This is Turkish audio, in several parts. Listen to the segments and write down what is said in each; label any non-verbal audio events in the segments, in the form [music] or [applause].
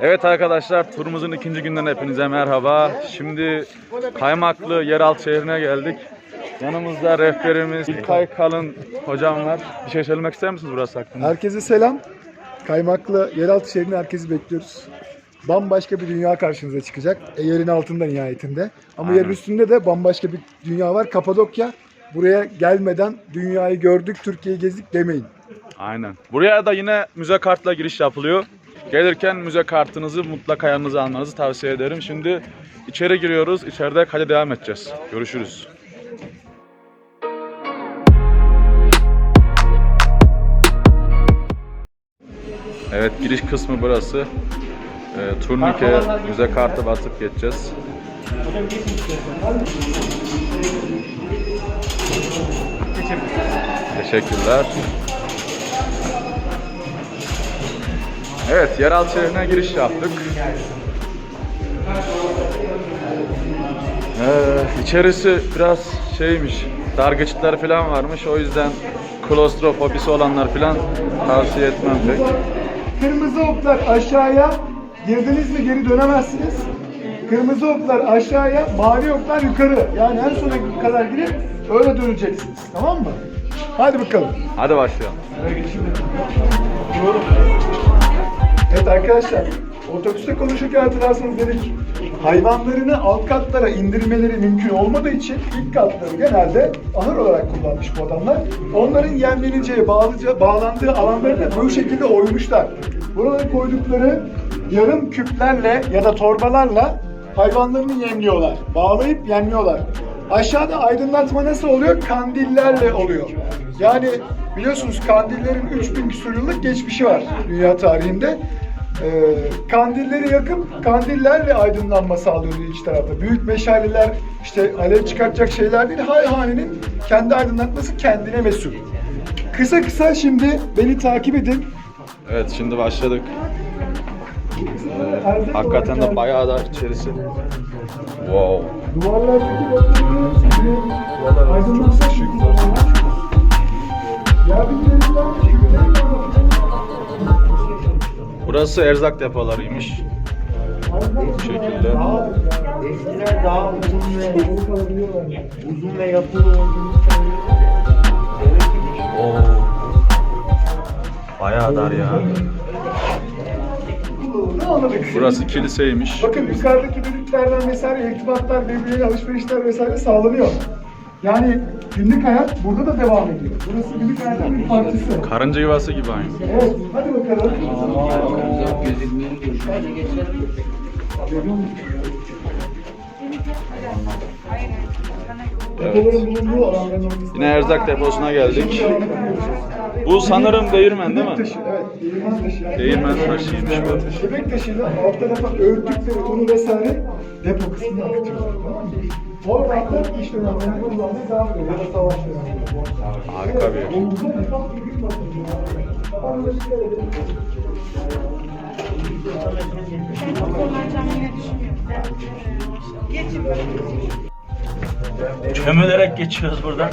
Evet arkadaşlar turumuzun ikinci günden hepinize merhaba. Şimdi Kaymaklı yeraltı şehrine geldik. Yanımızda rehberimiz İlkay Kalın hocam var. Bir şey söylemek ister misiniz burası hakkında? Herkese selam. Kaymaklı yeraltı şehrinde herkesi bekliyoruz. Bambaşka bir dünya karşınıza çıkacak. E, yerin altında nihayetinde. Ama Aynen. yerin üstünde de bambaşka bir dünya var. Kapadokya. Buraya gelmeden dünyayı gördük, Türkiye'yi gezdik demeyin. Aynen. Buraya da yine müze kartla giriş yapılıyor. Gelirken müze kartınızı mutlaka yanınıza almanızı tavsiye ederim. Şimdi içeri giriyoruz. İçeride kale devam edeceğiz. Görüşürüz. Evet giriş kısmı burası. Ee, turnike müze kartı basıp geçeceğiz. Teşekkürler. Evet, yeraltı şehrine giriş yaptık. Ee, içerisi biraz şeymiş, dar geçitler falan varmış. O yüzden klostrofobisi olanlar falan tavsiye etmem pek. Kırmızı oklar aşağıya, girdiniz mi geri dönemezsiniz. Kırmızı oklar aşağıya, mavi oklar yukarı. Yani en sona kadar girip öyle döneceksiniz. Tamam mı? Hadi bakalım. Hadi başlayalım. Evet arkadaşlar, otobüste konuşurken hatırlarsanız dedik hayvanlarını alt katlara indirmeleri mümkün olmadığı için ilk katları genelde ahır olarak kullanmış bu adamlar. Onların yemleneceği, bağlıca, bağlandığı alanları da bu şekilde oymuşlar. Buralara koydukları yarım küplerle ya da torbalarla hayvanlarını yemliyorlar. Bağlayıp yemliyorlar. Aşağıda aydınlatma nasıl oluyor? Kandillerle oluyor. Yani biliyorsunuz kandillerin 3000 küsur yıllık geçmişi var dünya tarihinde. Ee, kandilleri yakıp kandillerle aydınlanma sağlıyordu iç tarafta. Büyük meşaleler, işte alev çıkartacak şeyler değil, hayhanenin kendi aydınlatması kendine mesul. Kısa kısa şimdi beni takip edin. Evet, şimdi başladık. Ee, hakikaten de bayağı da içerisi. Wow. Duvarlardaki notları aydınlatmak için Burası erzak depolarıymış. Bu şekilde. Eskiler daha uzun ve uzun ve yapılı olduğunu Oo. Bayağı dar ya. Burası kiliseymiş. Bakın yukarıdaki bölüklerden vesaire irtibatlar, birbirine alışverişler vesaire sağlanıyor. Yani günlük hayat burada da devam ediyor. Burası günlük hayatın bir parçası. Karınca yuvası gibi aynı. Evet, hadi bakalım. Ortasında. Yine erzak deposuna geldik. Bu sanırım değirmen değil mi? Taşı, evet, değirmen taşı. Yani. Değirmen taşıymış bu. Şebek taşıyla alt tarafa örttükleri unu vesaire depo kısmına akıtıyorlar. Tamam mı? Oradan da iş dönemlerinde kullanmaya devam ediyor. Ya da savaş dönemlerinde. Harika bir. Kömülerek geçiyoruz buradan.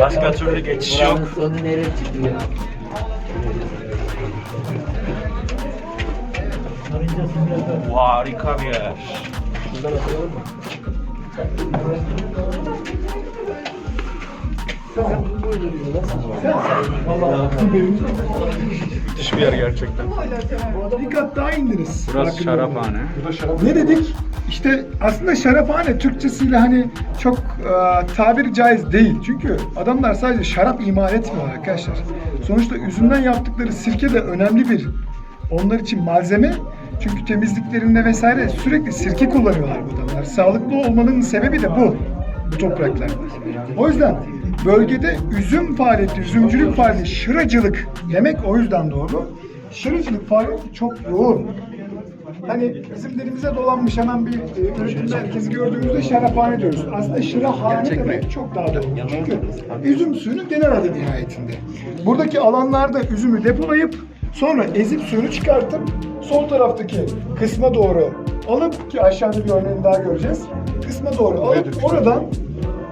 Başka türlü geçiş yok. sonu nereye çıkıyor? Harika bir yer. Müthiş bir yer gerçekten. Bir kat daha indiniz. Burası Farkında şarapane. olun. Ne dedik? İşte aslında şaraphane Türkçesiyle hani çok e, tabiri caiz değil. Çünkü adamlar sadece şarap imal etmiyor arkadaşlar. Sonuçta üzümden yaptıkları sirke de önemli bir onlar için malzeme. Çünkü temizliklerinde vesaire sürekli sirke kullanıyorlar bu adamlar. Sağlıklı olmanın sebebi de bu. Bu topraklarda. O yüzden bölgede üzüm faaliyeti, üzümcülük faaliyeti, şıracılık demek o yüzden doğru. Şıracılık faaliyeti çok yoğun. Hani bizim dilimize dolanmış hemen bir e, üretim merkezi gördüğümüzde şaraphane diyoruz. Aslında şırahane demek çok daha doğru. Çünkü üzüm suyunun genel adı nihayetinde. Buradaki alanlarda üzümü depolayıp sonra ezip suyunu çıkartıp sol taraftaki kısma doğru alıp ki aşağıda bir örneğini daha göreceğiz. Kısma doğru alıp oradan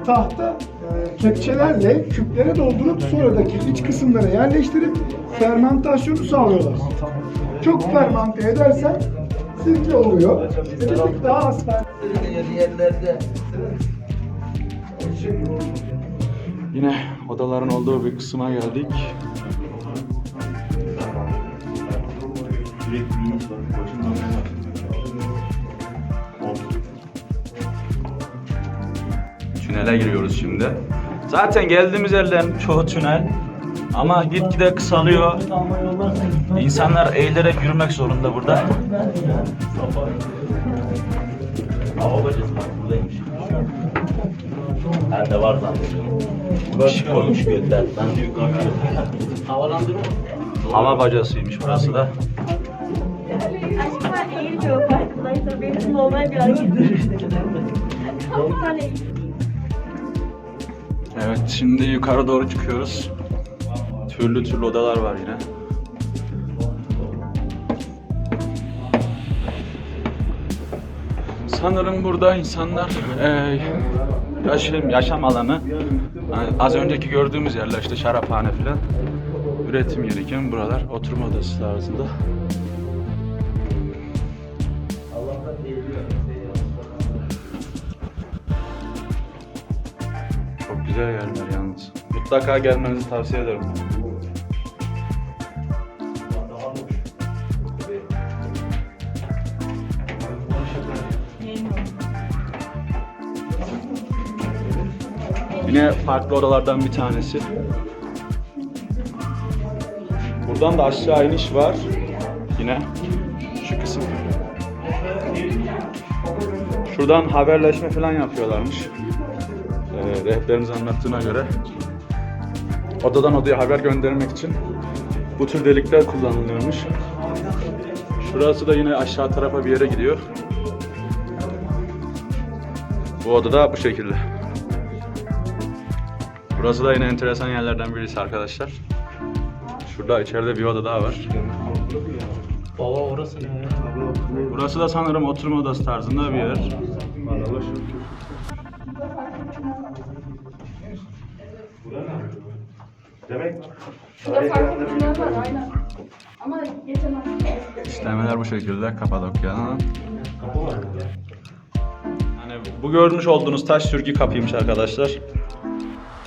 tahta e, kepçelerle küplere doldurup sonradaki iç kısımlara yerleştirip fermentasyonu sağlıyorlar. Çok fermente edersen sirke oluyor. Bir tık daha az Yine odaların olduğu bir kısma geldik. Tünele giriyoruz şimdi. Zaten geldiğimiz yerlerin çoğu tünel. Ama gitgide kısalıyor. İnsanlar eğilerek yürümek zorunda burada. Hava bacası bak buradaymış. Ben de var zannediyorum. Bir şey koymuş gönder. Ben de yukarı Havalandırma. Hava bacasıymış burası da. Aşkım eğilmiyor farkındaysa benim normal bir harekettir. Sen eğil. Evet şimdi yukarı doğru çıkıyoruz. Türlü türlü odalar var yine. Sanırım burada insanlar eee, yaşam, yaşam alanı hani az önceki gördüğümüz yerler işte şaraphane falan üretim yeriken buralar oturma odası tarzında. Güzel yerler yalnız. Mutlaka gelmenizi tavsiye ederim. Yine farklı odalardan bir tanesi. Buradan da aşağı iniş var. Yine şu kısım. Şuradan haberleşme falan yapıyorlarmış. Ee, rehberimiz anlattığına göre. Odadan odaya haber göndermek için bu tür delikler kullanılıyormuş. Şurası da yine aşağı tarafa bir yere gidiyor. Bu oda da bu şekilde. Burası da yine enteresan yerlerden birisi arkadaşlar. Şurada içeride bir oda daha var. Baba orası ne? Burası da sanırım oturma odası tarzında bir yer. Şurada farklı ürünler var aynen. Ama geçemez. İşlemeler bu şekilde Kapadokya'nın. Yani bu görmüş olduğunuz taş sürgü kapıymış arkadaşlar.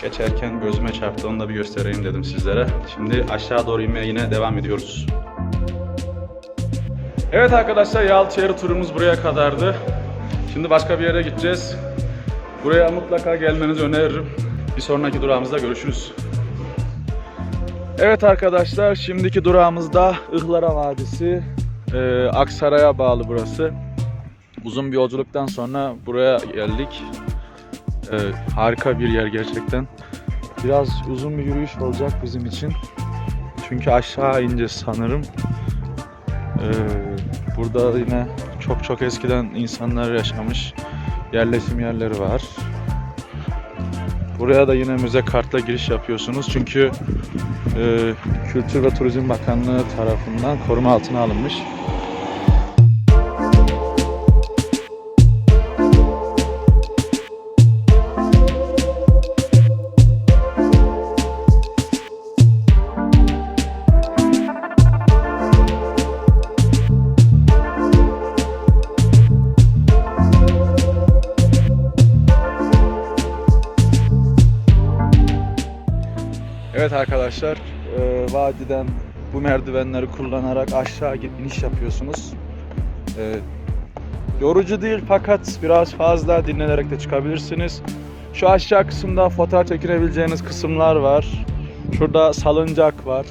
Geçerken gözüme çarptı onu da bir göstereyim dedim sizlere. Şimdi aşağı doğru inmeye yine devam ediyoruz. Evet arkadaşlar Yalçıyarı turumuz buraya kadardı. Şimdi başka bir yere gideceğiz. Buraya mutlaka gelmenizi öneririm. Bir sonraki durağımızda görüşürüz. Evet arkadaşlar şimdiki durağımızda Ihlara Vadisi. Ee, Aksaray'a bağlı burası. Uzun bir yolculuktan sonra buraya geldik. Ee, harika bir yer gerçekten. Biraz uzun bir yürüyüş olacak bizim için. Çünkü aşağı ineceğiz sanırım. Ee, burada yine çok çok eskiden insanlar yaşamış yerleşim yerleri var. Buraya da yine müze kartla giriş yapıyorsunuz. Çünkü e, Kültür ve Turizm Bakanlığı tarafından koruma altına alınmış. Evet arkadaşlar, e, vadiden bu merdivenleri kullanarak aşağı git- iniş yapıyorsunuz. E, yorucu değil fakat biraz fazla dinlenerek de çıkabilirsiniz. Şu aşağı kısımda fotoğraf çekinebileceğiniz kısımlar var. Şurada salıncak var.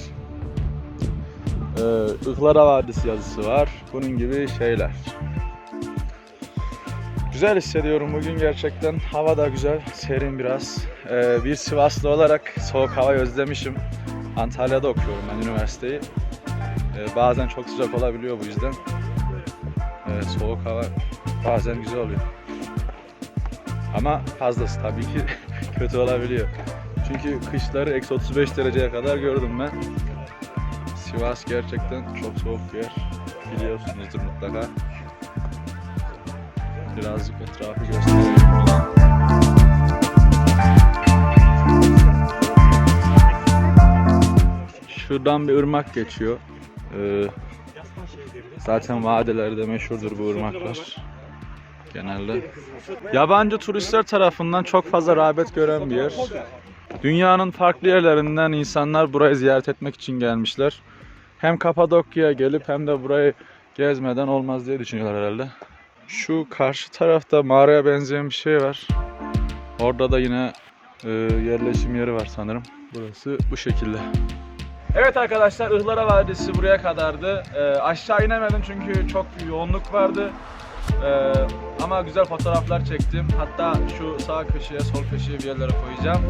E, Ihlara Vadisi yazısı var. Bunun gibi şeyler. Güzel hissediyorum bugün gerçekten. Hava da güzel, serin biraz. Ee, bir Sivaslı olarak soğuk havayı özlemişim. Antalya'da okuyorum ben üniversiteyi. Ee, bazen çok sıcak olabiliyor bu yüzden. Ee, soğuk hava bazen güzel oluyor. Ama fazlası tabii ki [laughs] kötü olabiliyor. Çünkü kışları eksi 35 dereceye kadar gördüm ben. Sivas gerçekten çok soğuk bir yer. Biliyorsunuzdur mutlaka. Birazcık etrafı göstereyim. Şuradan bir ırmak geçiyor. Ee, Zaten vadelerde meşhurdur bu ırmaklar. Genelde. Yabancı turistler tarafından çok fazla rağbet gören bir yer. Dünyanın farklı yerlerinden insanlar burayı ziyaret etmek için gelmişler. Hem Kapadokya'ya gelip hem de burayı gezmeden olmaz diye düşünüyorlar herhalde. Şu karşı tarafta mağaraya benzeyen bir şey var. Orada da yine e, yerleşim yeri var sanırım. Burası bu şekilde. Evet arkadaşlar Ihlara Vadisi buraya kadardı. E, aşağı inemedim çünkü çok yoğunluk vardı. E, ama güzel fotoğraflar çektim. Hatta şu sağ köşeye, sol köşeye bir yerlere koyacağım.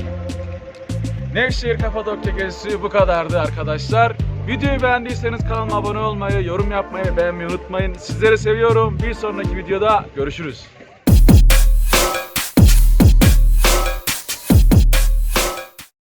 Nevşehir Kapadokya gezisi bu kadardı arkadaşlar. Videoyu beğendiyseniz kanalıma abone olmayı, yorum yapmayı, beğenmeyi unutmayın. Sizleri seviyorum. Bir sonraki videoda görüşürüz.